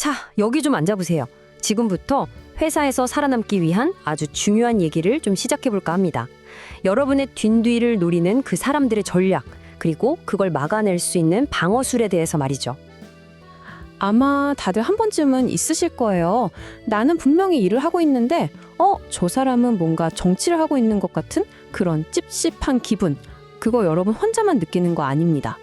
자, 여기 좀 앉아보세요. 지금부터 회사에서 살아남기 위한 아주 중요한 얘기를 좀 시작해볼까 합니다. 여러분의 뒷뒤를 노리는 그 사람들의 전략, 그리고 그걸 막아낼 수 있는 방어술에 대해서 말이죠. 아마 다들 한 번쯤은 있으실 거예요. 나는 분명히 일을 하고 있는데, 어, 저 사람은 뭔가 정치를 하고 있는 것 같은 그런 찝찝한 기분. 그거 여러분 혼자만 느끼는 거 아닙니다.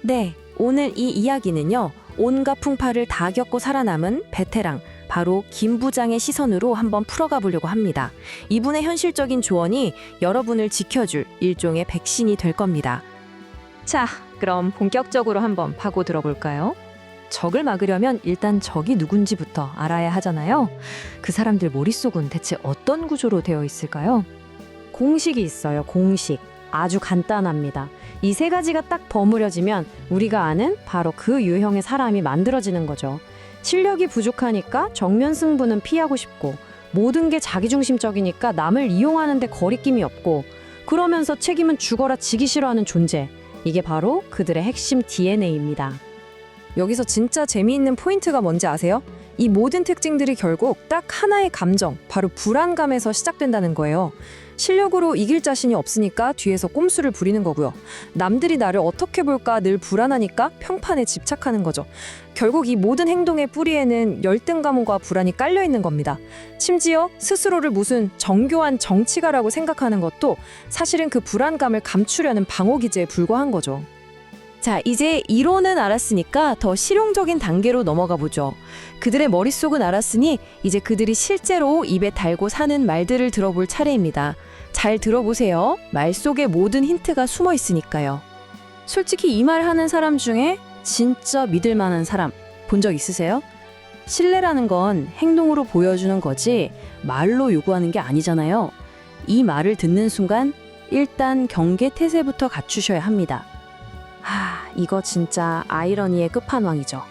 네, 오늘 이 이야기는요. 온갖 풍파를 다 겪고 살아남은 베테랑 바로 김 부장의 시선으로 한번 풀어가 보려고 합니다. 이분의 현실적인 조언이 여러분을 지켜줄 일종의 백신이 될 겁니다. 자, 그럼 본격적으로 한번 파고 들어볼까요? 적을 막으려면 일단 적이 누군지부터 알아야 하잖아요. 그 사람들 머릿속은 대체 어떤 구조로 되어 있을까요? 공식이 있어요, 공식. 아주 간단합니다. 이 세 가지가 딱 버무려지면 우리가 아는 바로 그 유형의 사람이 만들어지는 거죠. 실력이 부족하니까 정면 승부는 피하고 싶고 모든 게 자기중심적이니까 남을 이용하는데 거리낌이 없고 그러면서 책임은 죽어라 지기 싫어하는 존재. 이게 바로 그들의 핵심 DNA입니다. 여기서 진짜 재미있는 포인트가 뭔지 아세요? 이 모든 특징들이 결국 딱 하나의 감정, 바로 불안감에서 시작된다는 거예요. 실력으로 이길 자신이 없으니까 뒤에서 꼼수를 부리는 거고요. 남들이 나를 어떻게 볼까 늘 불안하니까 평판에 집착하는 거죠. 결국 이 모든 행동의 뿌리에는 열등감과 불안이 깔려 있는 겁니다. 심지어 스스로를 무슨 정교한 정치가라고 생각하는 것도 사실은 그 불안감을 감추려는 방어 기제에 불과한 거죠. 자, 이제 이론은 알았으니까 더 실용적인 단계로 넘어가 보죠. 그들의 머릿속은 알았으니 이제 그들이 실제로 입에 달고 사는 말들을 들어볼 차례입니다. 잘 들어보세요. 말 속에 모든 힌트가 숨어 있으니까요. 솔직히 이 말 하는 사람 중에 진짜 믿을 만한 사람 본 적 있으세요? 신뢰라는 건 행동으로 보여주는 거지 말로 요구하는 게 아니잖아요. 이 말을 듣는 순간 일단 경계 태세부터 갖추셔야 합니다. 하, 이거 진짜 아이러니의 끝판왕이죠.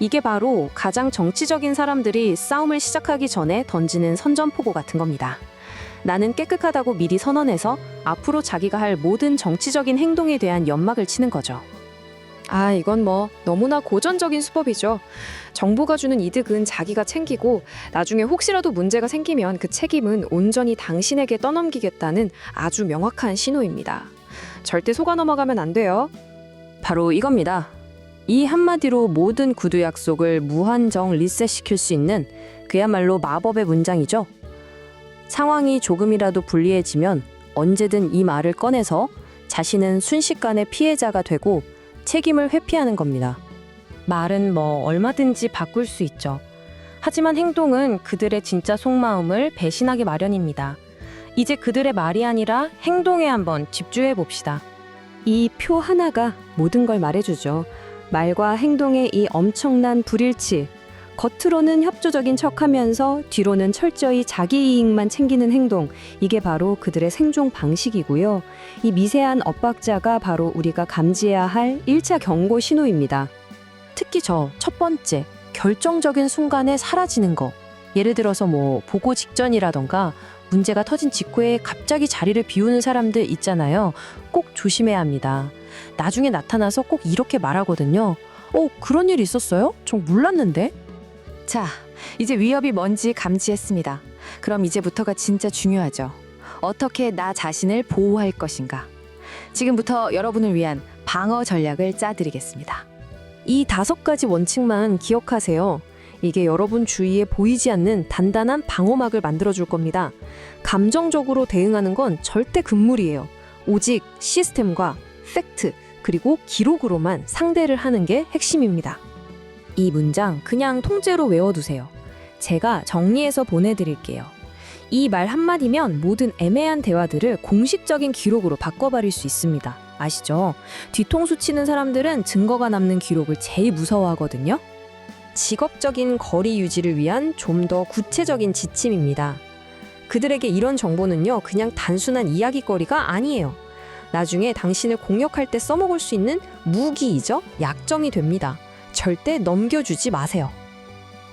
이게 바로 가장 정치적인 사람들이 싸움을 시작하기 전에 던지는 선전포고 같은 겁니다. 나는 깨끗하다고 미리 선언해서 앞으로 자기가 할 모든 정치적인 행동에 대한 연막을 치는 거죠. 아, 이건 뭐 너무나 고전적인 수법이죠. 정부가 주는 이득은 자기가 챙기고 나중에 혹시라도 문제가 생기면 그 책임은 온전히 당신에게 떠넘기겠다는 아주 명확한 신호입니다. 절대 속아 넘어가면 안 돼요. 바로 이겁니다. 이 한마디로 모든 구두 약속을 무한정 리셋시킬 수 있는 그야말로 마법의 문장이죠. 상황이 조금이라도 불리해지면 언제든 이 말을 꺼내서 자신은 순식간에 피해자가 되고 책임을 회피하는 겁니다. 말은 뭐 얼마든지 바꿀 수 있죠. 하지만 행동은 그들의 진짜 속마음을 배신하기 마련입니다. 이제 그들의 말이 아니라 행동에 한번 집중해 봅시다. 이 표 하나가 모든 걸 말해주죠. 말과 행동의 이 엄청난 불일치. 겉으로는 협조적인 척 하면서 뒤로는 철저히 자기 이익만 챙기는 행동. 이게 바로 그들의 생존 방식이고요. 이 미세한 엇박자가 바로 우리가 감지해야 할 1차 경고 신호입니다. 특히 저 첫 번째 결정적인 순간에 사라지는 거. 예를 들어서 뭐 보고 직전이라던가 문제가 터진 직후에 갑자기 자리를 비우는 사람들 있잖아요. 꼭 조심해야 합니다. 나중에 나타나서 꼭 이렇게 말하거든요. 어, 그런 일 있었어요? 전 몰랐는데. 자, 이제 위협이 뭔지 감지했습니다. 그럼 이제부터가 진짜 중요하죠. 어떻게 나 자신을 보호할 것인가. 지금부터 여러분을 위한 방어 전략을 짜드리겠습니다. 이 다섯 가지 원칙만 기억하세요. 이게 여러분 주위에 보이지 않는 단단한 방어막을 만들어줄 겁니다. 감정적으로 대응하는 건 절대 금물이에요. 오직 시스템과 팩트, 그리고 기록으로만 상대를 하는 게 핵심입니다. 이 문장 그냥 통째로 외워두세요. 제가 정리해서 보내드릴게요. 이 말 한마디면 모든 애매한 대화들을 공식적인 기록으로 바꿔버릴 수 있습니다. 아시죠? 뒤통수 치는 사람들은 증거가 남는 기록을 제일 무서워하거든요. 직업적인 거리 유지를 위한 좀 더 구체적인 지침입니다. 그들에게 이런 정보는요, 그냥 단순한 이야기거리가 아니에요. 나중에 당신을 공격할 때 써먹을 수 있는 무기이죠? 약점이 됩니다. 절대 넘겨주지 마세요.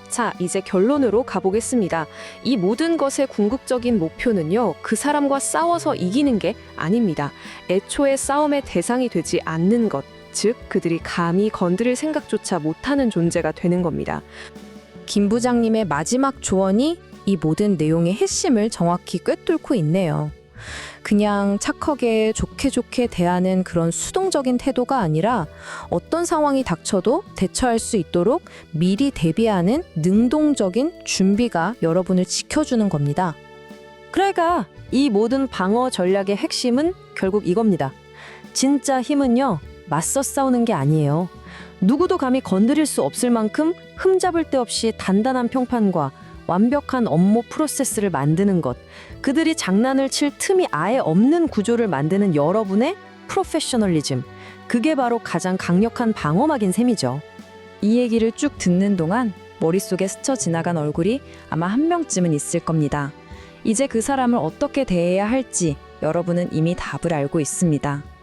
자, 이제 결론으로 가보겠습니다. 이 모든 것의 궁극적인 목표는요, 그 사람과 싸워서 이기는 게 아닙니다. 애초에 싸움의 대상이 되지 않는 것, 즉, 그들이 감히 건드릴 생각조차 못하는 존재가 되는 겁니다. 김 부장님의 마지막 조언이 이 모든 내용의 핵심을 정확히 꿰뚫고 있네요. 그냥 착하게 좋게 좋게 대하는 그런 수동적인 태도가 아니라 어떤 상황이 닥쳐도 대처할 수 있도록 미리 대비하는 능동적인 준비가 여러분을 지켜주는 겁니다. 그러니까 이 모든 방어 전략의 핵심은 결국 이겁니다. 진짜 힘은요, 맞서 싸우는 게 아니에요. 누구도 감히 건드릴 수 없을 만큼 흠잡을 데 없이 단단한 평판과 완벽한 업무 프로세스를 만드는 것, 그들이 장난을 칠 틈이 아예 없는 구조를 만드는 여러분의 프로페셔널리즘, 그게 바로 가장 강력한 방어막인 셈이죠. 이 얘기를 쭉 듣는 동안 머릿속에 스쳐 지나간 얼굴이 아마 한 명쯤은 있을 겁니다. 이제 그 사람을 어떻게 대해야 할지 여러분은 이미 답을 알고 있습니다.